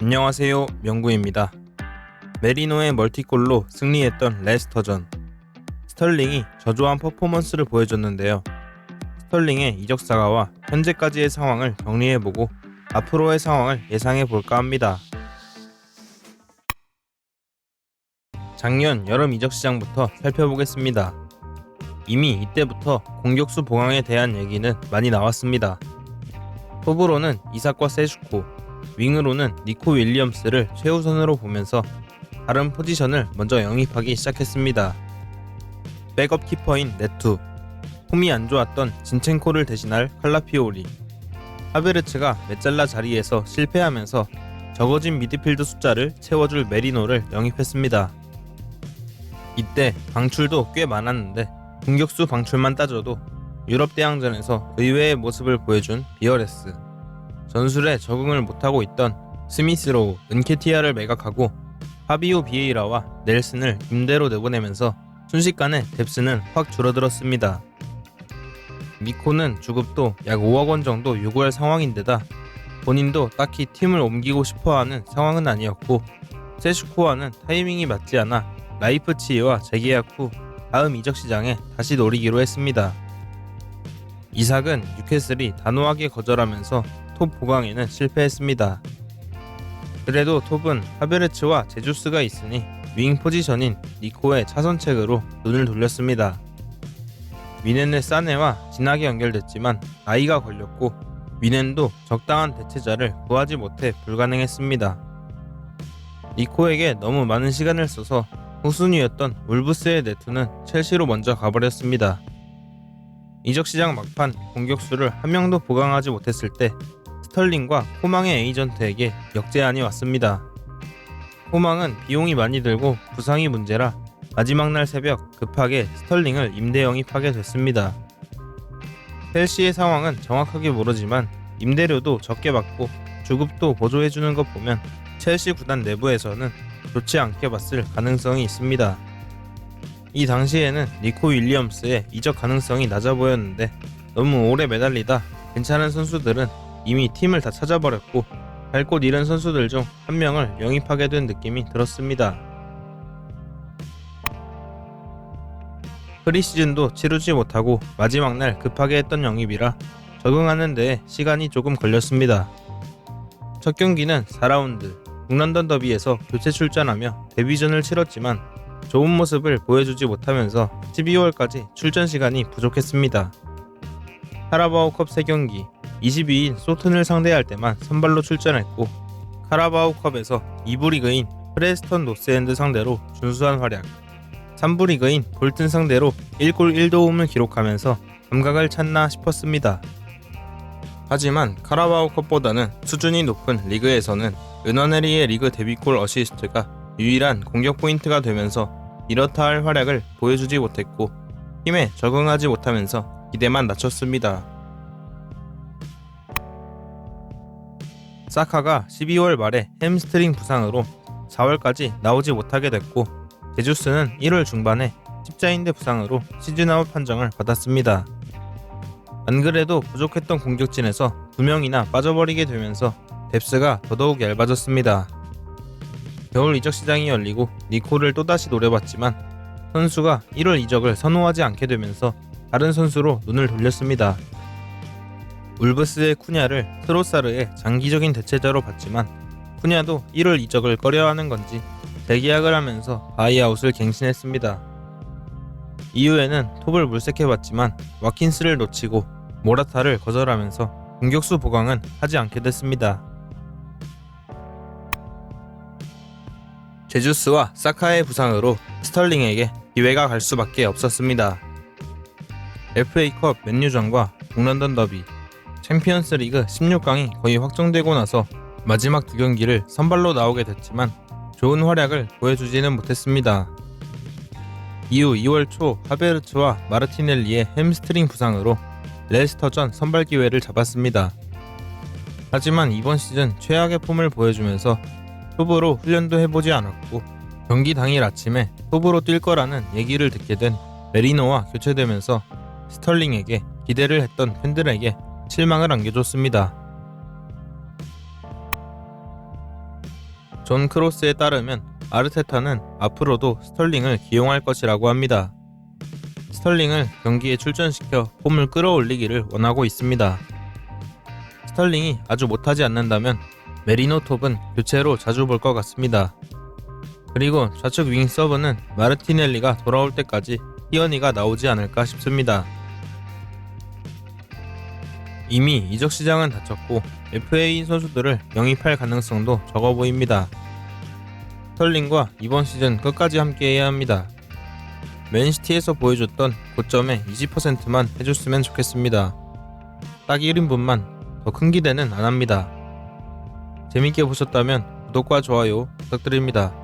안녕하세요 명구입니다. 메리노의 멀티골로 승리했던 레스터전 스털링이 저조한 퍼포먼스를 보여줬는데요. 스털링의 이적 사과와 현재까지의 상황을 정리해보고 앞으로의 상황을 예상해볼까 합니다. 작년 여름 이적 시장부터 살펴보겠습니다. 이미 이때부터 공격수 보강에 대한 얘기는 많이 나왔습니다. 톱으로는 이삭과 세슈코, 윙으로는 니코 윌리엄스를 최우선으로 보면서 다른 포지션을 먼저 영입하기 시작했습니다. 백업 키퍼인 네투, 폼이 안 좋았던 진첸코를 대신할 칼라피오리, 하베르츠가 메잘라 자리에서 실패하면서 적어진 미드필드 숫자를 채워줄 메리노를 영입했습니다. 이때 방출도 꽤 많았는데 공격수 방출만 따져도 유럽 대항전에서 의외의 모습을 보여준 비어레스, 전술에 적응을 못하고 있던 스미스로우, 은케티아를 매각하고 파비오 비에이라와 넬슨을 임대로 내보내면서 순식간에 뎁스는 확 줄어들었습니다. 니코는 주급도 약 5억 원 정도 요구할 상황인데다 본인도 딱히 팀을 옮기고 싶어하는 상황은 아니었고 세슈코와는 타이밍이 맞지 않아 라이프치히와 재계약 후 다음 이적 시장에 다시 노리기로 했습니다. 이삭은 뉴캐슬이 단호하게 거절하면서 톱 보강에는 실패했습니다. 그래도 톱은 하베르츠와 제주스가 있으니 윙 포지션인 니코의 차선책으로 눈을 돌렸습니다. 위넨의 사네와 진하게 연결됐지만 나이가 걸렸고 위넨도 적당한 대체자를 구하지 못해 불가능했습니다. 니코에게 너무 많은 시간을 써서 후순위였던 울브스의 네트는 첼시로 먼저 가버렸습니다. 이적 시장 막판 공격수를 한 명도 보강하지 못했을 때 스털링과 코망의 에이전트에게 역제안이 왔습니다. 코망은 비용이 많이 들고 부상이 문제라 마지막 날 새벽 급하게 스털링을 임대 영입하게 됐습니다. 첼시의 상황은 정확하게 모르지만 임대료도 적게 받고 주급도 보조해주는 것 보면 첼시 구단 내부에서는 좋지 않게 봤을 가능성이 있습니다. 이 당시에는 니코 윌리엄스의 이적 가능성이 낮아 보였는데 너무 오래 매달리다 괜찮은 선수들은 이미 팀을 다 찾아버렸고 갈 곳 잃은 선수들 중 한 명을 영입하게 된 느낌이 들었습니다. 프리시즌도 치르지 못하고 마지막 날 급하게 했던 영입이라 적응하는 데 시간이 조금 걸렸습니다. 첫 경기는 4라운드 북런던 더비에서 교체 출전하며 데뷔전을 치렀지만 좋은 모습을 보여주지 못하면서 12월까지 출전 시간이 부족했습니다. 카라바오 컵 3경기 22인 소튼을 상대할 때만 선발로 출전했고 카라바오컵에서 2부 리그인 프레스턴 노스엔드 상대로 준수한 활약 3부 리그인 볼튼 상대로 1골 1도움을 기록하면서 감각을 찾나 싶었습니다. 하지만 카라바오컵보다는 수준이 높은 리그에서는 은원에리의 리그 데뷔골 어시스트가 유일한 공격 포인트가 되면서 이렇다 할 활약을 보여주지 못했고 팀에 적응하지 못하면서 기대만 낮췄습니다. 사카가 12월 말에 햄스트링 부상으로 4월까지 나오지 못하게 됐고 제주스는 1월 중반에 십자인대 부상으로 시즌아웃 판정을 받았습니다. 안 그래도 부족했던 공격진에서 두 명이나 빠져버리게 되면서 뎁스가 더더욱 얇아졌습니다. 겨울 이적 시장이 열리고 니코를 또다시 노려봤지만 선수가 1월 이적을 선호하지 않게 되면서 다른 선수로 눈을 돌렸습니다. 울브스의 쿠냐를 트로사르의 장기적인 대체자로 봤지만 쿠냐도 1월 이적을 꺼려하는 건지 재계약을 하면서 바이아웃을 갱신했습니다. 이후에는 톱을 물색해봤지만 와킨스를 놓치고 모라타를 거절하면서 공격수 보강은 하지 않게 됐습니다. 제주스와 사카의 부상으로 스털링에게 기회가 갈 수밖에 없었습니다. FA컵 맨유전과 북런던 더비, 챔피언스 리그 16강이 거의 확정되고 나서 마지막 두 경기를 선발로 나오게 됐지만 좋은 활약을 보여주지는 못했습니다. 이후 2월 초 하베르츠와 마르티넬리의 햄스트링 부상으로 레스터전 선발 기회를 잡았습니다. 하지만 이번 시즌 최악의 폼을 보여주면서 후보로 훈련도 해보지 않았고 경기 당일 아침에 후보로 뛸 거라는 얘기를 듣게 된 메리노와 교체되면서 스털링에게 기대를 했던 팬들에게 실망을 안겨줬습니다. 존 크로스에 따르면 아르테타는 앞으로도 스털링을 기용할 것이라고 합니다. 스털링을 경기에 출전시켜 폼을 끌어올리기를 원하고 있습니다. 스털링이 아주 못하지 않는다면 메리노 톱은 교체로 자주 볼 것 같습니다. 그리고 좌측 윙 서브는 마르티넬리가 돌아올 때까지 티어니가 나오지 않을까 싶습니다. 이미 이적 시장은 닫혔고 FA 선수들을 영입할 가능성도 적어 보입니다. 스털링과 이번 시즌 끝까지 함께해야 합니다. 맨시티에서 보여줬던 고점의 20%만 해줬으면 좋겠습니다. 딱 1인분만 더 큰 기대는 안 합니다. 재밌게 보셨다면 구독과 좋아요 부탁드립니다.